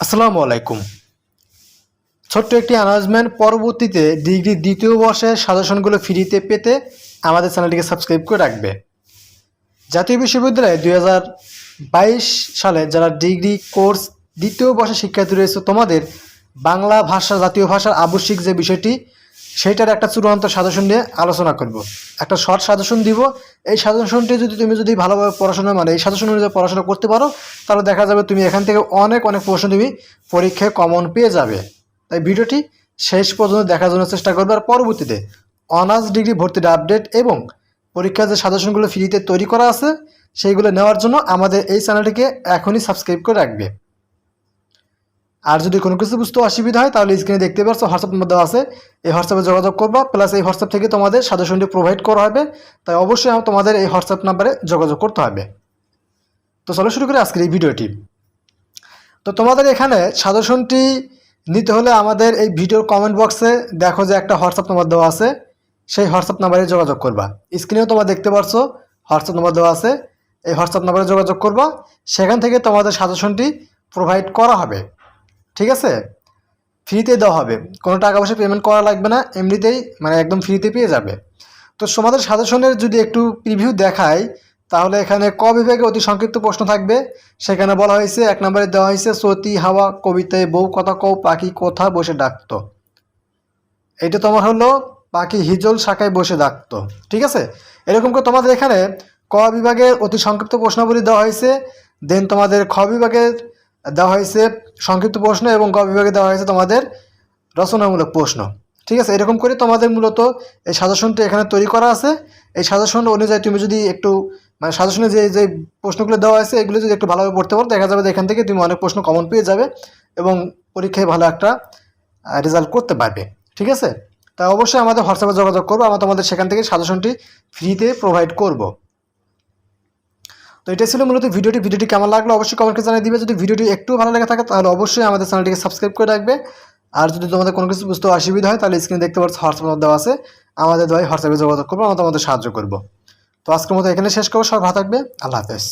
আসসালামু আলাইকুম। ছোট্ট একটি অ্যানাউন্সমেন্ট পরবর্তীতে ডিগ্রি দ্বিতীয় বর্ষের সাজেশনগুলো ফ্রিতে পেতে আমাদের চ্যানেলটিকে সাবস্ক্রাইব করে রাখবে। জাতীয় বিশ্ববিদ্যালয়ে দু হাজার বাইশ সালে যারা ডিগ্রি কোর্স দ্বিতীয় বর্ষের শিক্ষার্থী রয়েছে, তোমাদের বাংলা ভাষা জাতীয় ভাষার আবশ্যিক যে বিষয়টি সেইটার একটা চূড়ান্ত সাজেশন নিয়ে আলোচনা করব। একটা শর্ট সাজেশন দিব। এই সাজেশনটি যদি তুমি যদি ভালোভাবে পড়াশোনা মানে এই সাজেশন অনুযায়ী পড়াশোনা করতে পারো, তাহলে দেখা যাবে তুমি এখান থেকে অনেক অনেক প্রশ্ন তুমি পরীক্ষায় কমন পেয়ে যাবে। তাই ভিডিওটি শেষ পর্যন্ত দেখার জন্য চেষ্টা করবে। আর পরবর্তীতে অনার্স ডিগ্রি ভর্তির আপডেট এবং পরীক্ষার যে সাজেশনগুলো ফ্রিতে তৈরি করা আছে, সেইগুলো নেওয়ার জন্য আমাদের এই চ্যানেলটিকে এখনই সাবস্ক্রাইব করে রাখবে। আর যদি কোনো কিছু বুঝতে অসুবিধা হয়, তাহলে স্ক্রিনে দেখতে পাচ্ছ হোয়াটসঅ্যাপ দেওয়া আছে। এই হোয়াটসঅ্যাপে যোগাযোগ করবা প্লাস এই হোয়াটসঅ্যাপ থেকে তোমাদের সাজেশনটি প্রোভাইড করা হবে। তাই অবশ্যই তোমাদের এই হোয়াটসঅ্যাপ নাম্বারে যোগাযোগ করতে হবে। তো চলো শুরু করি আজকের এই ভিডিওটি। তো তোমাদের এখানে সাজেশনটি নিতে হলে আমাদের এই ভিডিওর কমেন্ট বক্সে দেখো যে একটা হোয়াটসঅ্যাপ নাম্বার দেওয়া আছে। সেই হোয়াটসঅ্যাপ নাম্বারে যোগাযোগ করবা। স্ক্রিনেও তোমরা দেখতে পারছ হোয়াটসঅ্যাপ নাম্বার দেওয়া আছে। এই হোয়াটসঅ্যাপ নাম্বারে যোগাযোগ করবা। সেখান থেকে তোমাদের সাজেশনটি প্রোভাইড করা হবে। ঠিক আছে? ফ্রিতে দেওয়া হবে। কোনো টাকা পয়সা পেমেন্ট করা লাগবে না, এমনিতেই মানে একদম ফ্রিতে পেয়ে যাবে। তো তোমাদের সাজেশনের যদি একটু প্রিভিউ দেখাই, তাহলে এখানে ক বিভাগে অতি সংক্ষিপ্ত প্রশ্ন থাকবে। সেখানে বলা হয়েছে, এক নম্বরে দেওয়া হয়েছে, সতী, হাওয়া, কবিতায় বউ, কথা কও, পাখি, কোথা বসে ডাকতো। এটা তোমার হলো পাখি হিজল শাখায় বসে ডাকতো। ঠিক আছে? এরকম করে তোমাদের এখানে ক বিভাগের অতি সংক্ষিপ্ত প্রশ্নাবলী দেওয়া হয়েছে দেন তোমাদের খ বিভাগের দেওয়া হয়েছে সংক্ষিপ্ত প্রশ্ন এবং গ বিভাগে দেওয়া হয়েছে তোমাদের রচনামূলক প্রশ্ন। ঠিক আছে? এরকম করে তোমাদের মূলত এই সাজেশনটি এখানে তৈরি করা আছে। এই সাজেশন অনুযায়ী তুমি যদি একটু মানে সাজেশনে যে যে প্রশ্নগুলো দেওয়া আছে এগুলো যদি একটু ভালোভাবে পড়তে পারো, দেখা যাবে এখান থেকে তুমি অনেক প্রশ্ন কমন পেয়ে যাবে এবং পরীক্ষায় ভালো একটা রেজাল্ট করতে পারবে। ঠিক আছে? তা অবশ্যই আমাদের হোয়াটসঅ্যাপে যোগাযোগ করব, আমরা তোমাদের সেখান থেকে সাজেশনটি ফ্রিতে প্রোভাইড করব। তো এটা ছিল মূলত ভিডিওটি। ভিডিওটি কেমন লাগল অবশ্যই কমেন্টে জানিয়ে দিবে। যদি ভিডিওটি একটু ভালো লেগে থাকে, তাহলে অবশ্যই আমাদের চ্যানেলটিকে সাবস্ক্রাইব করে রাখবে। আর যদি তোমাদের কোনো কিছু বুঝতে অসুবিধা হয়, তাহলে স্ক্রিনে দেখতে পাচ্ছ হোয়াটসঅ্যাপ দেওয়া আছে। আমাদের দ্বারা হোয়াটসঅ্যাপে যোগাযোগ করব, আমরা তোমাদের সাহায্য করব। তো আজকের মতো এখানে শেষ করব। সব ভালো থাকবে। আল্লাহ হাফেজ।